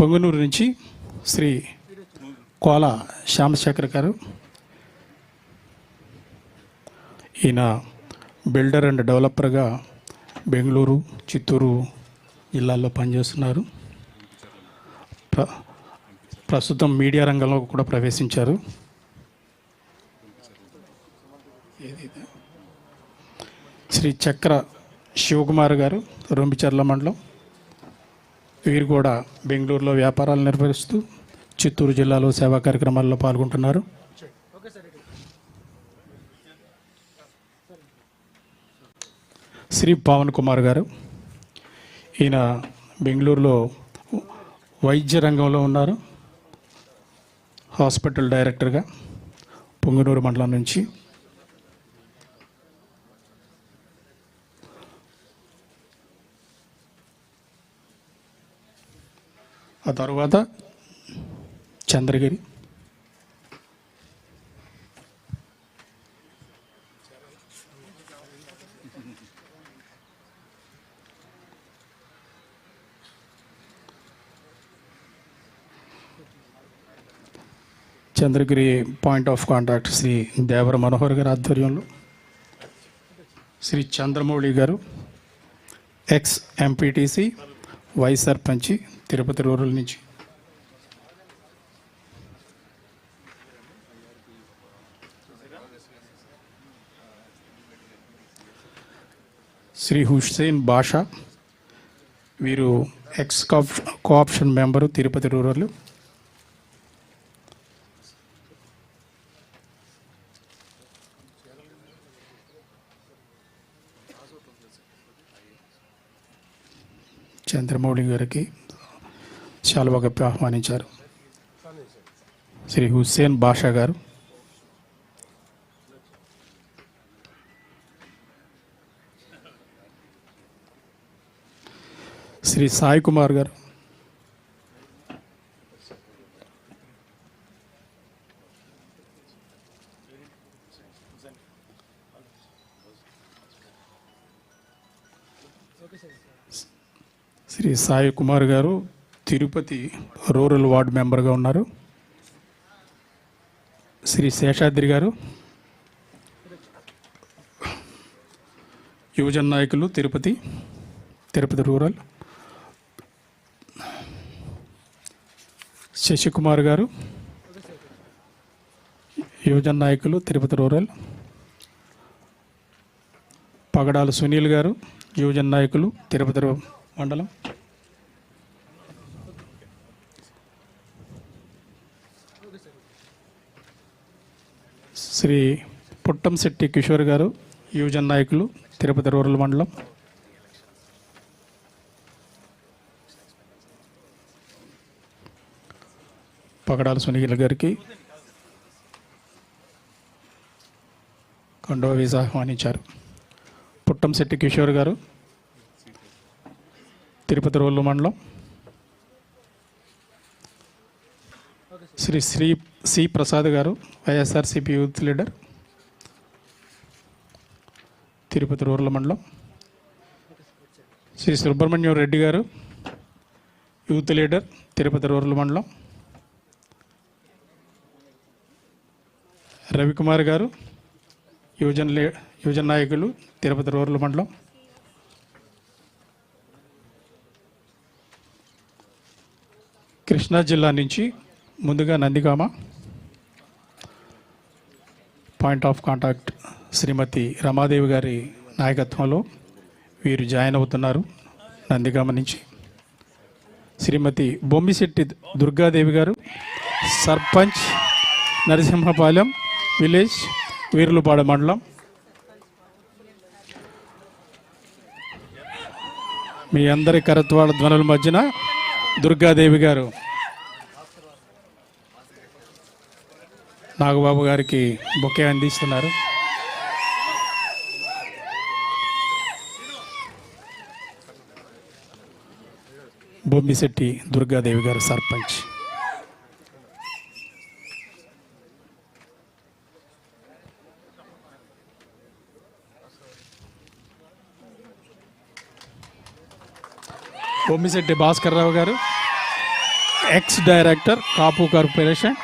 పొంగునూరు నుంచి శ్రీ కోల శ్యామశేఖర్ గారు. ఈయన బిల్డర్ అండ్ డెవలపర్గా బెంగళూరు చిత్తూరు జిల్లాల్లో పనిచేస్తున్నారు. ప్ర ప్రస్తుతం మీడియా రంగంలో కూడా ప్రవేశించారు. శ్రీ చక్ర శివకుమార్ గారు రొంబిచర్ల మండలం. వీరు కూడా బెంగళూరులో వ్యాపారాలు నిర్వహిస్తూ చిత్తూరు జిల్లాలో సేవా కార్యక్రమాల్లో పాల్గొంటున్నారు. శ్రీ పవన్ కుమార్ గారు ఈయన బెంగళూరులో వైద్య రంగంలో ఉన్నారు. హాస్పిటల్ డైరెక్టర్గా పొంగునూరు మండలం నుంచి. ఆ తర్వాత Chandragiri. Chandragiri point of contact Shri Devara Manohar గారి ఆధ్వర్యంలో శ్రీ చంద్రమౌళి గారు ex MPTC vice sarpanch Tirupati rural నుంచి. శ్రీ హుస్సేన్ బాషా వీరు ex cap co-option member Tirupati rural. Chandramouli గారికి శాలువా కప్పి ఆహ్వానించారు. శ్రీ హుస్సేన్ బాషా గారు. శ్రీ సాయి కుమార్ గారు. శ్రీ సాయి కుమార్ గారు తిరుపతి రూరల్ వార్డు మెంబర్గా ఉన్నారు. శ్రీ శేషాద్రి గారు యువజన నాయకులు తిరుపతి తిరుపతి రూరల్. శశికుమార్ గారు యువజన నాయకులు తిరుపతి రూరల్. పగడాల సునీల్ గారు యువజన నాయకులు తిరుపతి రూ- మండలం? శ్రీ పుట్టంశెట్టి కిషోర్ గారు యువజన నాయకులు తిరుపతి రూరల్ మండలం. పగడాల సునీల్ గారికి కండో వీసా ఆహ్వానించారు. పుట్టంశెట్టి కిషోర్ గారు తిరుపతి రోళ్ళు మండలం. శ్రీ శ్రీ సి ప్రసాద్ గారు YSRCP youth leader Tirupati rural మండలం. శ్రీ సుబ్రహ్మణ్యం రెడ్డి గారు యూత్ లీడర్ తిరుపతి రూరల్ మండలం. రవికుమార్ గారు యువజన లే యువజన నాయకులు తిరుపతి రూరల్ మండలం. కృష్ణా జిల్లా నుంచి ముందుగా Nandigama. Point of contact Shrimati Ramadevi గారి నాయకత్వంలో వీరు జాయిన్ అవుతున్నారు నందిగామ నుంచి. శ్రీమతి బొమ్మిశెట్టి దుర్గాదేవి గారు సర్పంచ్ నరసింహపాలెం విలేజ్ వీర్లుపాడ మండలం. మీ అందరి కరత్వాల ధ్వనుల మధ్యన దుర్గాదేవి గారు నాగబాబు గారికి బొకే అందిస్తున్నారు. బొమ్మిశెట్టి దుర్గాదేవి గారు సర్పంచ్. బొమ్మిశెట్టి భాస్కర్ రావు గారు ఎక్స్ డైరెక్టర్ కాపు కార్పొరేషన్